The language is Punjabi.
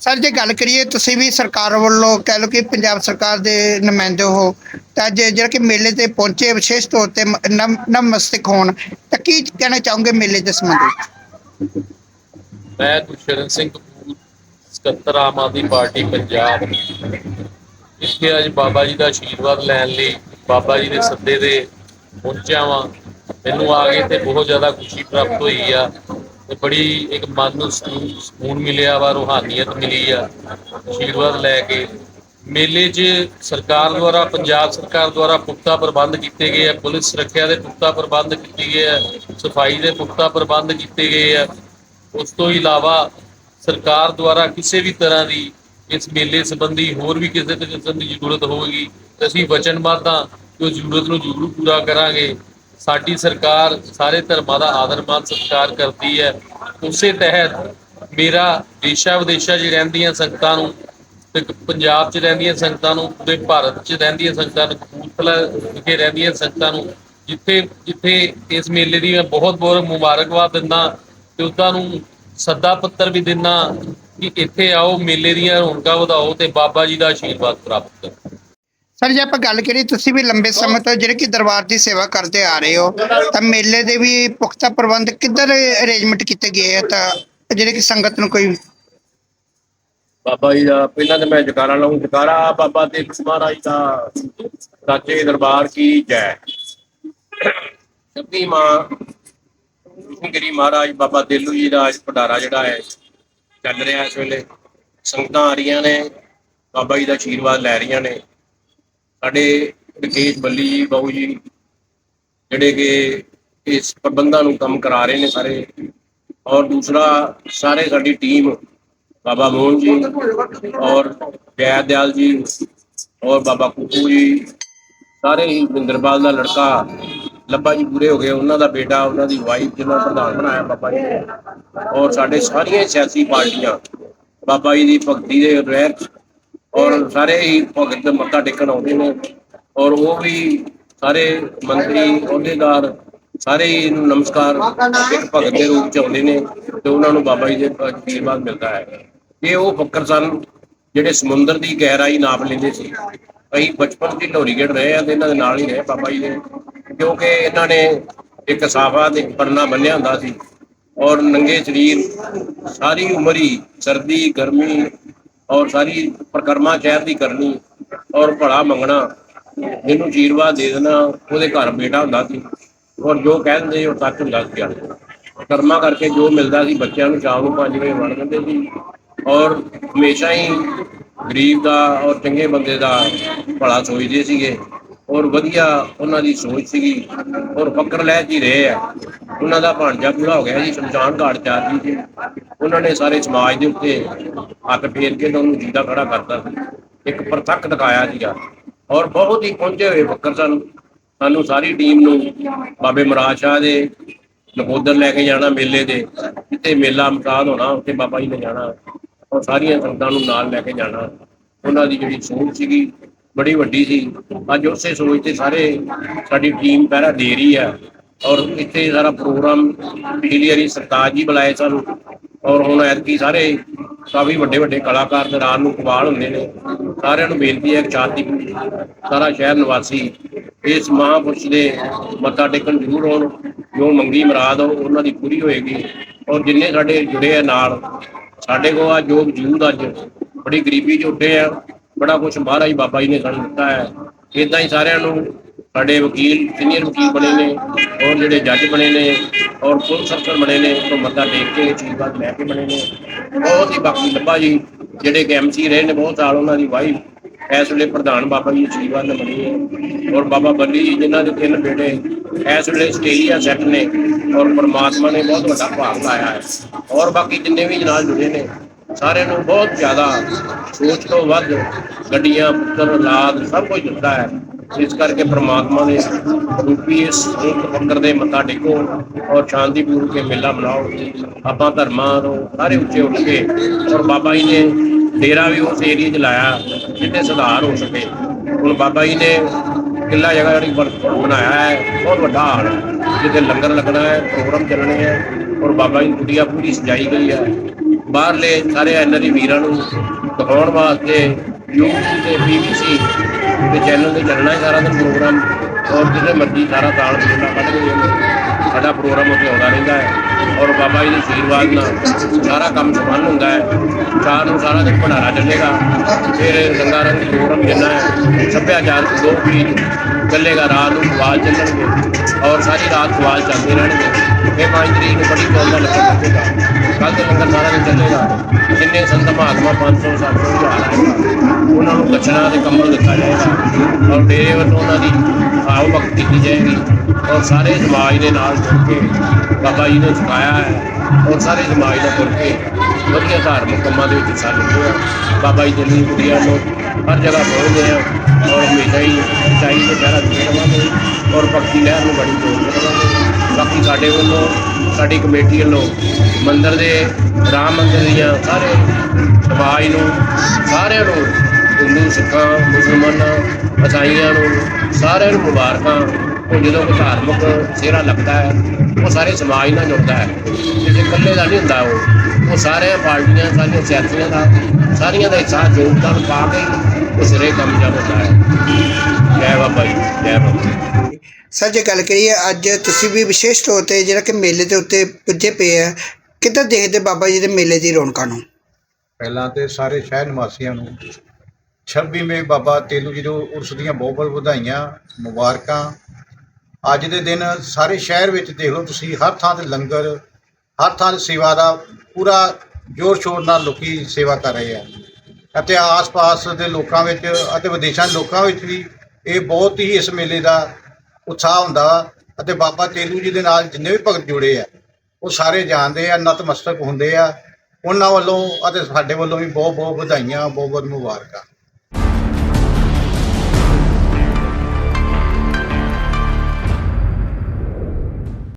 ਸਰ, ਜੇ ਗੱਲ ਕਰੀਏ ਤੁਸੀਂ ਵੀ ਸਰਕਾਰ ਵੱਲੋਂ ਕਹਿ ਲਓ ਕਿ ਪੰਜਾਬ ਸਰਕਾਰ ਦੇ ਨੁਮਾਇੰਦੇ ਹੋ, ਤਾਂ ਅੱਜ ਜਿਹੜਾ ਕਿ ਮੇਲੇ ਤੇ ਪਹੁੰਚੇ ਵਿਸ਼ੇਸ਼ ਤੌਰ ਤੇ ਨਮਸਤਕ ਹੋਣ, ਤਾਂ ਕੀ ਕਹਿਣਾ ਚਾਹੋਗੇ ਮੇਲੇ ਦੇ ਸੰਬੰਧ? ਵਿੱਚ ਮੈਂ ਗੁਰਸ਼ਰਨ ਸਿੰਘ ਕਪੂਰ, ਸਕੱਤਰ ਆਮ ਆਦਮੀ ਪਾਰਟੀ, ਪੰਜਾਬ। ਇੱਥੇ ਅੱਜ ਬਾਬਾ ਜੀ ਦਾ ਆਸ਼ੀਰਵਾਦ ਲੈਣ ਲਈ ਬਾਬਾ ਜੀ ਦੇ ਸੱਦੇ ਦੇ ਪਹੁੰਚਿਆ ਵਾਂ। ਮੈਨੂੰ ਆ ਕੇ ਤੇ ਬਹੁਤ ਜ਼ਿਆਦਾ ਖੁਸ਼ੀ ਪ੍ਰਾਪਤ ਹੋਈ ਆ। ਤੇ ਬੜੀ ਇੱਕ ਮਨ ਨੂੰ ਸਕੂਨ ਸਕੂਨ ਮਿਲਿਆ, ਵਾ ਰੂਹਾਨੀਅਤ ਮਿਲੀ ਆ, ਆਸ਼ੀਰਵਾਦ ਲੈ ਕੇ। ਮੇਲੇ 'ਚ ਸਰਕਾਰ ਦੁਆਰਾ, ਪੰਜਾਬ ਸਰਕਾਰ ਦੁਆਰਾ ਪੁਖਤਾ ਪ੍ਰਬੰਧ ਕੀਤੇ ਗਏ ਆ, ਪੁਲਿਸ ਸੁਰੱਖਿਆ ਦੇ ਪੁਖਤਾ ਪ੍ਰਬੰਧ ਕੀਤੇ ਗਏ ਆ, ਸਫ਼ਾਈ ਦੇ ਪੁਖਤਾ ਪ੍ਰਬੰਧ ਕੀਤੇ ਗਏ ਆ। ਉਸ ਤੋਂ ਇਲਾਵਾ ਸਰਕਾਰ ਦੁਆਰਾ ਕਿਸੇ ਵੀ ਤਰ੍ਹਾਂ ਦੀ ਇਸ ਮੇਲੇ ਸੰਬੰਧੀ ਹੋਰ ਵੀ ਕਿਸੇ ਤੇ ਕਿਸਮ ਦੀ ਜ਼ਰੂਰਤ ਹੋਵੇਗੀ ਅਸੀਂ ਵਚਨਬੱਧ ਹਾਂ ਕਿ ਉਸ ਜ਼ਰੂਰਤ ਨੂੰ ਜ਼ਰੂਰ ਪੂਰਾ ਕਰਾਂਗੇ। ਸਾਡੀ ਸਰਕਾਰ ਸਾਰੇ ਧਰਮਾਂ ਦਾ ਆਦਰ ਮਾਨ ਸਤਿਕਾਰ ਕਰਦੀ ਹੈ। ਉਸੇ ਤਹਿਤ ਮੇਰਾ ਦੇਸ਼ਾਂ ਵਿਦੇਸ਼ਾਂ 'ਚ ਰਹਿੰਦੀਆਂ ਸੰਗਤਾਂ ਨੂੰ ਤੇ ਪੰਜਾਬ 'ਚ ਰਹਿੰਦੀਆਂ ਸੰਗਤਾਂ ਨੂੰ, ਪੂਰੇ ਭਾਰਤ 'ਚ ਰਹਿੰਦੀਆਂ ਸੰਗਤਾਂ ਨੂੰ, ਕਪੂਰਥਲਾ ਵਿਖੇ ਰਹਿੰਦੀਆਂ ਸੰਗਤਾਂ ਨੂੰ, ਜਿੱਥੇ ਜਿੱਥੇ ਇਸ ਮੇਲੇ ਦੀ ਮੈਂ ਬਹੁਤ ਬਹੁਤ ਮੁਬਾਰਕਬਾਦ ਦਿੰਦਾ ਤੇ ਉਹਨਾਂ ਨੂੰ ਸੱਦਾ ਪੱਤਰ ਵੀ ਦਿੰਦਾ ਕਿ ਇੱਥੇ ਆਓ, ਮੇਲੇ ਦੀਆਂ ਰੌਣਕਾਂ ਵਧਾਓ ਤੇ ਬਾਬਾ ਜੀ ਦਾ ਆਸ਼ੀਰਵਾਦ ਪ੍ਰਾਪਤ ਕਰੋ। ਸਰ, ਜੇ ਆਪਾਂ ਗੱਲ ਕਰੀਏ, ਤੁਸੀਂ ਵੀ ਲੰਬੇ ਸਮੇਂ ਤੋਂ ਜਿਹੜੇ ਕਿ ਦਰਬਾਰ ਦੀ ਸੇਵਾ ਕਰਦੇ ਆ ਰਹੇ ਹੋ, ਤਾਂ ਮੇਲੇ ਦੇ ਵੀ ਪੁਖਤਾ ਪ੍ਰਬੰਧ ਕਿੱਧਰ ਅਰੇਂਜਮੈਂਟ ਕੀਤੇ ਗਏ ਆ? ਤਾਂ ਜਿਹੜੇ ਕਿ ਸੰਗਤ ਨੂੰ ਕੋਈ ਬਾਬਾ ਜੀ ਦਾ, ਪਹਿਲਾਂ ਤਾਂ ਮੈਂ ਜਕਾਰਾ ਲਾਉਂ ਜਕਾਰਾ ਬਾਬਾ ਦੇਵ ਮਹਾਰਾਜ ਦਾ ਸੱਚੇ ਦਰਬਾਰ ਕੀ ਜੈ। ਸ਼ਬਦੀ ਮਾਂ ਗਿਰੀ ਮਹਾਰਾਜ ਬਾਬਾ ਦੇਲੂ ਜੀ ਦਾ ਅੱਜ ਭੰਡਾਰਾ ਜਿਹੜਾ ਹੈ, ਚੱਲ ਰਿਹਾ ਇਸ ਵੇਲੇ। ਸੰਗਤਾਂ ਆ ਰਹੀਆਂ ਨੇ, ਬਾਬਾ ਜੀ ਦਾ ਆਸ਼ੀਰਵਾਦ ਲੈ ਰਹੀਆਂ ਨੇ। ਸਾਡੇ ਵਿਕੇਸ਼ ਬੱਲੀ ਜੀ, ਬਾਊ ਜੀ, ਜਿਹੜੇ ਕਿ ਇਸ ਪ੍ਰਬੰਧਾਂ ਨੂੰ ਕੰਮ ਕਰਾ ਰਹੇ ਨੇ ਸਾਰੇ। ਔਰ ਦੂਸਰਾ, ਸਾਰੇ ਸਾਡੀ ਟੀਮ, ਬਾਬਾ ਮੋਹਨ ਜੀ ਔਰ ਜੈ ਦਿਆਲ ਜੀ ਔਰ ਬਾਬਾ ਕੁੱਕੂ ਜੀ, ਸਾਰੇ ਹੀ ਮਿੰਦਰਪਾਲ ਦਾ ਲੜਕਾ, ਲੱਭਾ ਜੀ ਪੂਰੇ ਹੋ ਗਏ। ਉਹਨਾਂ ਦਾ ਬੇਟਾ, ਉਹਨਾਂ ਦੀ ਵਾਈਫ ਜਿਹਨਾਂ ਪ੍ਰਧਾਨ ਬਣਾਇਆ ਬਾਬਾ ਜੀ ਨੇ। ਔਰ ਸਾਡੇ ਸਾਰੀਆਂ ਸਿਆਸੀ ਪਾਰਟੀਆਂ, ਬਾਬਾ ਜੀ ਦੀ ਭਗਤੀ ਦੇ ਰਹਿਰ ਔਰ ਸਾਰੇ ਹੀ ਭਗਤ ਮੱਥਾ ਟੇਕਣ ਆਉਂਦੇ ਨੇ। ਔਰ ਉਹ ਵੀ ਸਾਰੇ ਮੰਤਰੀ, ਅਹੁਦੇਦਾਰ ਸਾਰੇ ਹੀ ਇਹਨੂੰ ਨਮਸਕਾਰ ਇੱਕ ਭਗਤ ਦੇ ਰੂਪ ਚ ਆਉਂਦੇ ਨੇ ਤੇ ਉਹਨਾਂ ਨੂੰ ਬਾਬਾ ਜੀ ਦੇ ਆਸ਼ੀਰਵਾਦ ਮਿਲਦਾ ਹੈ। ਇਹ ਉਹ ਫੱਕਰ ਸਨ ਜਿਹੜੇ ਸਮੁੰਦਰ ਦੀ ਗਹਿਰਾਈ ਨਾਪ ਲੈਂਦੇ ਸੀ। ਅਸੀਂ ਬਚਪਨ ਦੀ ਢੋਰੀਗੜ ਰਹੇ ਆ ਤੇ ਇਹਨਾਂ ਦੇ ਨਾਲ ਹੀ ਰਹੇ ਬਾਬਾ ਜੀ ਦੇ। ਕਿਉਂਕਿ ਇਹਨਾਂ ਨੇ ਇੱਕ ਸਾਫਾ ਤੇ ਪਰਨਾ ਬੰਨਿਆ ਹੁੰਦਾ ਸੀ। ਔਰ ਨੰਗੇ ਸਰੀਰ, ਸਾਰੀ ਉਮਰ ਹੀ ਸਰਦੀ, ਗਰਮੀ ਔਰ ਸਾਰੀ ਪ੍ਰਕਰਮਾ ਸ਼ਹਿਰ ਦੀ ਕਰਨੀ ਔਰ ਭਲਾ ਮੰਗਣਾ ਜਿਹਨੂੰ ਆਸ਼ੀਰਵਾਦ ਦੇ ਦੇਣਾ, ਉਹਦੇ ਘਰ ਬੇਟਾ ਹੁੰਦਾ ਸੀ। ਔਰ ਜੋ ਕਹਿ ਦਿੰਦੇ, ਉਹ ਸੱਚ ਹੁੰਦਾ ਸੀ। ਕਰਮਾ ਕਰਕੇ ਜੋ ਮਿਲਦਾ ਸੀ, ਬੱਚਿਆਂ ਨੂੰ ਸ਼ਾਮ ਨੂੰ 5 ਵਜੇ ਵੜ ਦਿੰਦੇ ਸੀ। ਔਰ ਹਮੇਸ਼ਾ ਹੀ ਗਰੀਬ ਦਾ ਔਰ ਚੰਗੇ ਬੰਦੇ ਦਾ ਭਲਾ ਸੋਚਦੇ ਸੀਗੇ। ਔਰ ਵਧੀਆ ਉਹਨਾਂ ਦੀ ਸੋਚ ਸੀਗੀ। ਔਰ ਫਕਰ ਲੈ ਜੀ ਰਹੇ ਆ। ਉਹਨਾਂ ਦਾ ਭਾਂਜਾ ਪੂਰਾ ਹੋ ਗਿਆ ਜੀ, ਸ਼ਮਸ਼ਾਨ ਘਾਟ ਚਾਰ ਜੀ ਸੀ। ਉਹਨਾਂ ਨੇ ਸਾਰੇ ਸਮਾਜ ਦੇ ਉੱਤੇ ਹੱਥ ਫੇਰ ਕੇ ਤੇ ਉਹਨੂੰ ਜਿੰਦਾ ਖੜਾ ਕਰਤਾ। ਸੀ ਇੱਕ ਪ੍ਰਤੱਖ ਦਿਖਾਇਆ ਸੀਗਾ। ਔਰ ਬਹੁਤ ਹੀ ਪਹੁੰਚੇ ਹੋਏ ਫਕਰ ਸਨ ਸਾਨੂੰ ਸਾਰੀ ਟੀਮ ਨੂੰ ਬਾਬੇ ਮਰਾਜ ਸ਼ਾਹ ਦੇ, ਨਕੋਦਰ ਲੈ ਕੇ ਜਾਣਾ ਮੇਲੇ ਦੇ, ਜਿੱਥੇ ਮੇਲਾ ਮਕਾਨ ਹੋਣਾ, ਉੱਥੇ ਬਾਬਾ ਜੀ ਨੇ ਜਾਣਾ। ਔਰ ਸਾਰੀਆਂ ਸੰਗਤਾਂ ਨੂੰ ਨਾਲ ਲੈ ਕੇ ਜਾਣਾ। ਉਹਨਾਂ ਦੀ ਜਿਹੜੀ ਸੋਚ ਸੀਗੀ, ਬੜੀ ਵੱਡੀ ਸੀ। ਅੱਜ ਉਸੇ ਸੋਚ ਤੇ ਸਾਰੇ ਸਾਡੀ ਟੀਮ ਪਹਿਰਾ ਦੇ ਰਹੀ ਹੈ। ਔਰ ਇੱਥੇ ਸਾਰਾ ਪ੍ਰੋਗਰਾਮ ਪਿਛਲੀ ਵਾਰੀ ਸਰਤਾਜ ਜੀ ਬੁਲਾਏ ਸਨ। ਔਰ ਹੁਣ ਐਤਕੀ ਸਾਰੇ ਕਾਫੀ ਵੱਡੇ ਵੱਡੇ ਕਲਾਕਾਰ ਤੇ ਰਾਤ ਨੂੰ ਕਵਾਲ ਹੁੰਦੇ ਨੇ। ਸਾਰਿਆਂ ਨੂੰ ਬੇਨਤੀ ਹੈ ਕਿ ਸ਼ਾਂਤੀ ਸਾਰਾ ਸ਼ਹਿਰ ਨਿਵਾਸੀ, ਇਸ ਮਹਾਂਪੁਰਸ਼ ਦੇ ਮੱਥਾ ਟੇਕਣ ਜ਼ਰੂਰ ਆਉਣ, ਜੋ ਮੰਗੀ ਮੁਰਾਦ ਉਹਨਾਂ ਦੀ ਪੂਰੀ ਹੋਏਗੀ। ਔਰ ਜਿੰਨੇ ਸਾਡੇ ਜੁੜੇ ਆ ਨਾਲ, ਸਾਡੇ ਕੋਲ ਆ ਜੋ ਵਜੂਦ ਅੱਜ, ਬੜੀ ਗਰੀਬੀ 'ਚ ਉੱਠੇ ਆ, ਬੜਾ ਕੁਝ ਮਹਾਰਾਜ ਬਾਬਾ ਜੀ ਨੇ ਸਾਨੂੰ ਦਿੱਤਾ ਹੈ। ਇਦਾਂ ਹੀ ਸਾਰਿਆਂ ਨੂੰ ਸਾਡੇ ਵਕੀਲ, ਸੀਨੀਅਰ ਵਕੀਲ ਬਣੇ ਨੇ ਔਰ ਜਿਹੜੇ ਜੱਜ ਬਣੇ ਨੇ ਔਰ ਪੁਲਿਸ ਅਫਸਰ ਬਣੇ ਨੇ ਤੋਂ ਮੱਥਾ ਟੇਕ ਕੇ ਆਸ਼ੀਰਵਾਦ ਲੈ ਕੇ ਬਣੇ ਨੇ। ਬਹੁਤ ਹੀ ਬਾਕੀ ਲੱਭਾ ਜੀ, ਜਿਹੜੇ ਕਿ ਐਮਸੀ ਰਹੇ ਨੇ ਬਹੁਤ ਸਾਲ ਉਹਨਾਂ ਦੀ ਵਾਈਫ ਇਸ ਵੇਲੇ ਪ੍ਰਧਾਨ ਬਾਬਾ ਜੀ ਆਸ਼ੀਰਵਾਦ ਬਣੀ ਹੈ। ਔਰ ਬਾਬਾ ਬੱਲੀ ਜੀ ਜਿਨ੍ਹਾਂ ਦੇ ਤਿੰਨ ਬੇਟੇ, ਇਸ ਵੇਲੇ ਆਸਟ੍ਰੇਲੀਆ ਸੈੱਟ ਨੇ ਔਰ ਪਰਮਾਤਮਾ ਨੇ ਬਹੁਤ ਵੱਡਾ ਭਾਗ ਲਾਇਆ ਹੈ। ਔਰ ਬਾਕੀ ਜਿੰਨੇ ਵੀ ਨਾਲ ਜੁੜੇ ਨੇ, ਸਾਰਿਆਂ ਨੂੰ ਬਹੁਤ ਜ਼ਿਆਦਾ ਸੋਚ ਤੋਂ ਵੱਧ ਗੱਡੀਆਂ, ਪੁੱਤਰ, ਔਲਾਦ, ਸਭ ਕੁਝ ਦਿੱਤਾ ਹੈ। ਇਸ ਕਰਕੇ ਪ੍ਰਮਾਤਮਾ ਨੇ ਰੂਪੀ, ਇਸ ਇੱਕ ਫਕਰ ਦੇ ਮੱਥਾ ਟੇਕੋ ਔਰ ਸ਼ਾਂਤੀ ਸ਼ਾਂਤੀਪੂਰਵਕ ਕੇ ਮੇਲਾ ਮਨਾਓ। ਆਪਾਂ ਧਰਮਾਂ ਤੋਂ ਸਾਰੇ ਉੱਚੇ ਉੱਠ ਕੇ ਔਰ ਬਾਬਾ ਜੀ ਨੇ ਡੇਰਾ ਵੀ ਉਸ ਏਰੀਆ 'ਚ ਲਾਇਆ ਜਿੱਥੇ ਸੁਧਾਰ ਹੋ ਸਕੇ। ਹੁਣ ਬਾਬਾ ਜੀ ਨੇ ਕਿੱਲਾ ਜਗ੍ਹਾ ਜਿਹੜੀ ਬਣਾਇਆ ਹੈ, ਬਹੁਤ ਵੱਡਾ ਹਾਲ ਹੈ, ਜਿੱਥੇ ਲੰਗਰ ਲੱਗਣਾ ਹੈ, ਪ੍ਰੋਗਰਾਮ ਚੱਲਣੇ ਹੈ ਔਰ ਬਾਬਾ ਜੀ ਦੀ ਕੁਟੀਆ ਪੂਰੀ ਸਜਾਈ ਗਈ ਹੈ। ਬਾਹਰਲੇ ਸਾਰੇ ਐਨਆਰਈ ਵੀਰਾਂ ਨੂੰ ਦਿਖਾਉਣ ਵਾਸਤੇ YouTube ਤੇ BBC ਦੇ ਚੈਨਲ ਤੇ ਚੱਲਣਾ ਹੈ ਸਾਰਾ ਦਿਨ ਪ੍ਰੋਗਰਾਮ ਔਰ ਜਿਹੜੇ ਮਰਜ਼ੀ ਸਾਰਾ ਤਾਲ ਬੋਲਣਾ ਕੱਢ ਕੇ ਜਾਂਦੇ ਸਾਡਾ ਪ੍ਰੋਗਰਾਮ ਉੱਥੇ ਆਉਂਦਾ ਰਹਿੰਦਾ ਹੈ। ਔਰ ਬਾਬਾ ਜੀ ਦੇ ਆਸ਼ੀਰਵਾਦ ਨਾਲ ਸਾਰਾ ਕੰਮ ਸੰਪੰਨ ਹੁੰਦਾ ਹੈ। ਚਾਰ ਨੂੰ ਸਾਰਾ ਦਿਨ ਭੰਡਾਰਾ ਚੱਲੇਗਾ। ਫਿਰ ਰੰਗਾ ਰੰਗ ਪ੍ਰੋਗਰਾਮ ਜਿੰਨਾ ਹੈ ਸੱਭਿਆਚਾਰਕ ਦੋ ਪੀਰ ਚੱਲੇਗਾ, ਰਾਤ ਨੂੰ ਖਵਾਲ ਚੱਲਣਗੇ। ਔਰ ਸਾਰੀ ਰਾਤ ਖਵਾਲ ਚੱਲਦੇ ਰਹਿਣਗੇ। ਫਿਰ ਪੰਜ ਤਰੀਕ ਨੂੰ ਬੜੀ ਦੌੜ ਦਾ ਲੰਗਰ ਲੱਗੇਗਾ ਕੱਲ੍ਹ ਤੋਂ ਲੰਗਰ ਸਾਰਾ ਦਿਨ ਚੱਲੇਗਾ। ਜਿੰਨੇ ਸੰਤ ਮਹਾਤਮਾ 500 700 ਹਜ਼ਾਰ ਆਏਗਾ ਉਹਨਾਂ ਨੂੰ ਦక్షਿਣਾ ਤੇ ਕੰਬਲ ਦਿੱਤਾ ਜਾਏਗਾ। ਔਰ ਡੇਰੇ ਵੱਲੋਂ ਉਹਨਾਂ ਦੀ ਆਓ ਭਗਤ ਕੀਤੀ ਜਾਏਗੀ। ਔਰ ਸਾਰੇ ਸਮਾਜ ਦੇ ਨਾਲ ਜੁੜ ਕੇ ਬਾਬਾ ਜੀ ਨੇ ਸਿਖਾਇਆ ਹੈ। ਔਰ ਸਾਰੇ ਸਮਾਜ ਦਾ ਜੁੜ ਕੇ ਵਧੀਆ ਧਾਰਮਿਕ ਕੰਮਾਂ ਦੇ ਵਿੱਚ ਹਿੱਸਾ ਲੈਂਦੇ ਆ। ਬਾਬਾ ਜੀ ਦੇ ਕੁੜੀਆਂ ਨੂੰ ਹਰ ਜਗ੍ਹਾ ਪਹੁੰਚਦੇ ਆ। ਹੀ ਚਾਹੀ ਦੇ ਪਹਿਰਾ ਦਿੰਦੇ ਰਵਾਂਗੇ ਔਰ ਭਗਤੀ ਲਹਿਰ ਨੂੰ ਬੜੀ ਜੋੜਦੇ ਰਵਾਂਗੇ ਬਾਕੀ ਸਾਡੇ ਵੱਲੋਂ, ਸਾਡੀ ਕਮੇਟੀ ਵੱਲੋਂ ਮੰਦਰ ਦੇ ਰਾਮ ਮੰਦਰ ਦੀਆਂ ਸਾਰੇ ਸਮਾਜ ਨੂੰ, ਸਾਰਿਆਂ ਨੂੰ ਹਿੰਦੂ, ਸਿੱਖਾਂ, ਮੁਸਲਮਾਨਾਂ, ਇਸਾਈਆਂ ਨੂੰ ਸਾਰਿਆਂ ਨੂੰ ਮੁਬਾਰਕਾਂ। ਉਹ ਜਦੋਂ ਕੋਈ ਧਾਰਮਿਕ ਸਿਹਰਾ ਲੱਗਦਾ ਹੈ, ਉਹ ਸਾਰੇ ਸਮਾਜ ਨਾਲ ਜੁੜਦਾ ਹੈ। ਕਿਸੇ ਇਕੱਲੇ ਦਾ ਨਹੀਂ ਹੁੰਦਾ ਉਹ ਉਹ ਸਾਰੀਆਂ ਪਾਰਟੀਆਂ ਸਾਰੀਆਂ ਸਿਆਸੀਆਂ ਦਾ ਸਾਰੀਆਂ ਦਾ ਹਿੱਸਾ ਯੋਗਦਾਨ ਪਾ ਕੇ ਹੀ ਉਹ ਸਿਰੇ ਕੰਮ ਜਾਂਦਾ ਹੈ। ਜੈ ਬਾਬਾ ਜੀ ਜੈ ਬਾਬਾ ਜੀ। ਸਰ ਜੇ ਗੱਲ ਕਰੀਏ ਅੱਜ ਤੁਸੀਂ ਵੀ ਵਿਸ਼ੇਸ਼ ਤੌਰ ਤੇ ਜਿਹੜਾ ਕਿ ਮੇਲੇ ਦੇ ਉੱਤੇ ਪੁੱਜੇ ਪਏ ਆ ਕਿੱਦਾਂ ਦੇਖਦੇ ਬਾਬਾ ਜੀ ਦੇ ਮੇਲੇ ਦੀ ਰੌਣਕਾਂ ਨੂੰ? ਪਹਿਲਾਂ ਤੇ ਸਾਰੇ ਸ਼ਹਿਰ ਨਿਵਾਸੀਆਂ ਨੂੰ 26ਵੇਂ ਬਾਬਾ ਤੇਲੂ ਜੀ ਦੇ ਉਰਸ ਦੀਆਂ ਬਹੁਤ ਬਹੁਤ ਵਧਾਈਆਂ ਮੁਬਾਰਕਾਂ। ਅੱਜ ਦੇ ਦਿਨ ਸਾਰੇ ਸ਼ਹਿਰ ਵਿੱਚ ਦੇਖ ਲਓ ਤੁਸੀਂ ਹਰ ਥਾਂ ਤੇ ਲੰਗਰ ਹਰ ਥਾਂ ਸੇਵਾ ਦਾ ਪੂਰਾ ਜੋਰ ਸ਼ੋਰ ਨਾਲ ਲੋਕੀ ਸੇਵਾ ਕਰ ਰਹੇ ਆ। ਅਤੇ ਆਸ-ਪਾਸ ਦੇ ਲੋਕਾਂ ਵਿੱਚ ਅਤੇ ਵਿਦੇਸ਼ਾਂ ਦੇ ਲੋਕਾਂ ਵਿੱਚ ਵੀ ਇਹ ਬਹੁਤ ਹੀ ਇਸ ਮੇਲੇ ਦਾ ਉਤਸ਼ਾਹ ਹੁੰਦਾ ਵਾ ਅਤੇ ਬਾਬਾ ਤੇਲੂ ਜੀ ਦੇ ਨਾਲ ਜਿੰਨੇ ਵੀ ਭਗਤ ਜੁੜੇ ਆ, ਉਹ ਸਾਰੇ ਜਾਣਦੇ ਆ, ਨਤਮਸਤਕ ਹੁੰਦੇ ਆ। ਉਹਨਾਂ ਵੱਲੋਂ ਅਤੇ ਸਾਡੇ ਵੱਲੋਂ ਵੀ ਬਹੁਤ ਬਹੁਤ ਵਧਾਈਆਂ ਬਹੁਤ ਬਹੁਤ ਮੁਬਾਰਕਾਂ।